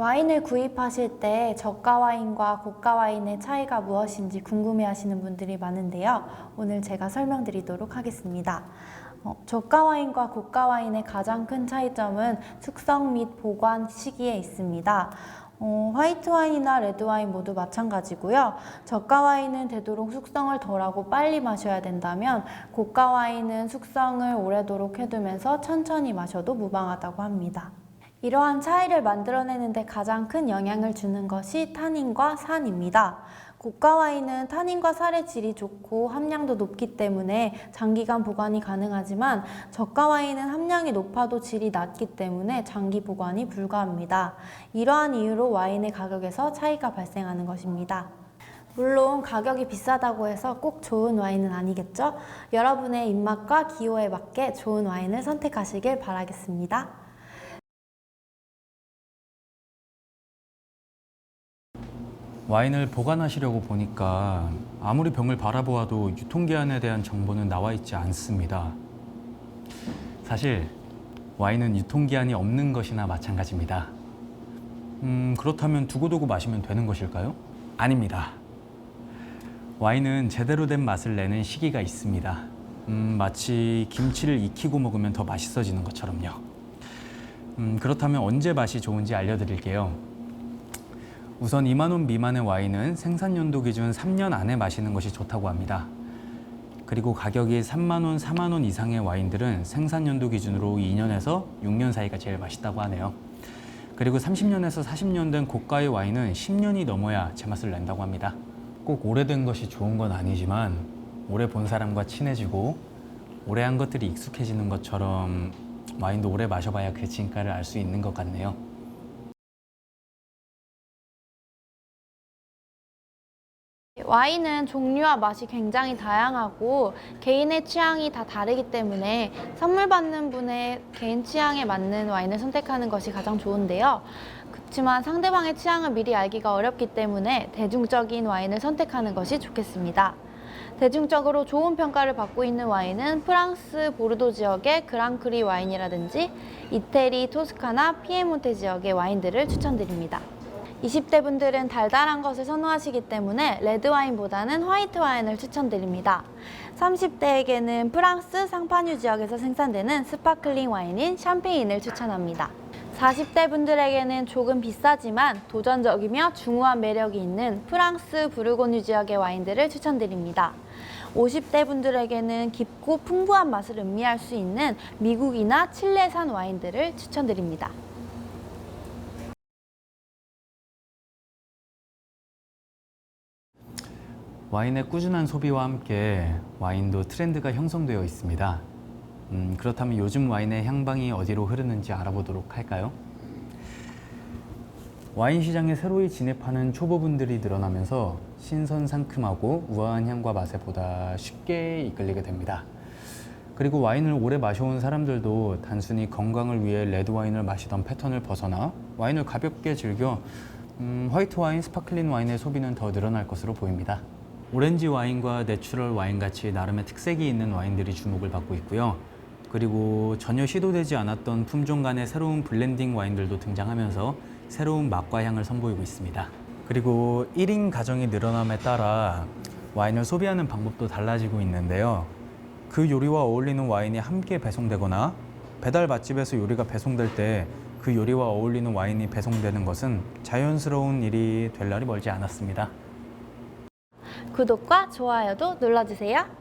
와인을 구입하실 때 저가 와인과 고가 와인의 차이가 무엇인지 궁금해 하시는 분들이 많은데요. 오늘 제가 설명드리도록 하겠습니다. 어, 저가 와인과 고가 와인의 가장 큰 차이점은 숙성 및 보관 시기에 있습니다. 어, 화이트 와인이나 레드 와인 모두 마찬가지고요. 저가 와인은 되도록 숙성을 덜하고 빨리 마셔야 된다면 고가 와인은 숙성을 오래도록 해두면서 천천히 마셔도 무방하다고 합니다. 이러한 차이를 만들어내는데 가장 큰 영향을 주는 것이 탄닌과 산입니다. 고가 와인은 탄닌과 살의 질이 좋고 함량도 높기 때문에 장기간 보관이 가능하지만 저가 와인은 함량이 높아도 질이 낮기 때문에 장기 보관이 불가합니다. 이러한 이유로 와인의 가격에서 차이가 발생하는 것입니다. 물론 가격이 비싸다고 해서 꼭 좋은 와인은 아니겠죠? 여러분의 입맛과 기호에 맞게 좋은 와인을 선택하시길 바라겠습니다. 와인을 보관하시려고 보니까 아무리 병을 바라보아도 유통기한에 대한 정보는 나와 있지 않습니다. 사실 와인은 유통기한이 없는 것이나 마찬가지입니다. 음, 그렇다면 두고두고 마시면 되는 것일까요? 아닙니다. 와인은 제대로 된 맛을 내는 시기가 있습니다. 음, 마치 김치를 익히고 먹으면 더 맛있어지는 것처럼요. 음, 그렇다면 언제 맛이 좋은지 알려드릴게요. 우선 2만 원 미만의 와인은 생산 연도 기준 3년 안에 마시는 것이 좋다고 합니다. 그리고 가격이 3만 원, 4만 원 이상의 와인들은 생산 연도 기준으로 2년에서 6년 사이가 제일 맛있다고 하네요. 그리고 30년에서 40년 된 고가의 와인은 10년이 넘어야 제맛을 낸다고 합니다. 꼭 오래된 것이 좋은 건 아니지만 오래 본 사람과 친해지고 오래 한 것들이 익숙해지는 것처럼 와인도 오래 마셔봐야 그 진가를 알 수 있는 것 같네요. 와인은 종류와 맛이 굉장히 다양하고 개인의 취향이 다 다르기 때문에 선물 받는 분의 개인 취향에 맞는 와인을 선택하는 것이 가장 좋은데요. 그렇지만 상대방의 취향을 미리 알기가 어렵기 때문에 대중적인 와인을 선택하는 것이 좋겠습니다. 대중적으로 좋은 평가를 받고 있는 와인은 프랑스 보르도 지역의 그랑크리 와인이라든지 이태리 토스카나 피에몬테 지역의 와인들을 추천드립니다. 20대 분들은 달달한 것을 선호하시기 때문에 레드 와인보다는 화이트 와인을 추천드립니다. 30대에게는 프랑스 상파뉴 지역에서 생산되는 스파클링 와인인 샴페인을 추천합니다. 40대 분들에게는 조금 비싸지만 도전적이며 중후한 매력이 있는 프랑스 부르고뉴 지역의 와인들을 추천드립니다. 50대 분들에게는 깊고 풍부한 맛을 음미할 수 있는 미국이나 칠레산 와인들을 추천드립니다. 와인의 꾸준한 소비와 함께 와인도 트렌드가 형성되어 있습니다. 음, 그렇다면 요즘 와인의 향방이 어디로 흐르는지 알아보도록 할까요? 와인 시장에 새로이 진입하는 초보분들이 늘어나면서 신선 상큼하고 우아한 향과 맛에 보다 쉽게 이끌리게 됩니다. 그리고 와인을 오래 마셔온 사람들도 단순히 건강을 위해 레드 와인을 마시던 패턴을 벗어나 와인을 가볍게 즐겨 음, 화이트 와인, 스파클린 와인의 소비는 더 늘어날 것으로 보입니다. 오렌지 와인과 내추럴 와인 같이 나름의 특색이 있는 와인들이 주목을 받고 있고요. 그리고 전혀 시도되지 않았던 품종 간의 새로운 블렌딩 와인들도 등장하면서 새로운 맛과 향을 선보이고 있습니다. 그리고 1인 가정이 늘어남에 따라 와인을 소비하는 방법도 달라지고 있는데요. 그 요리와 어울리는 와인이 함께 배송되거나 배달 맛집에서 요리가 배송될 때 그 요리와 어울리는 와인이 배송되는 것은 자연스러운 일이 될 날이 멀지 않았습니다. 구독과 좋아요도 눌러주세요.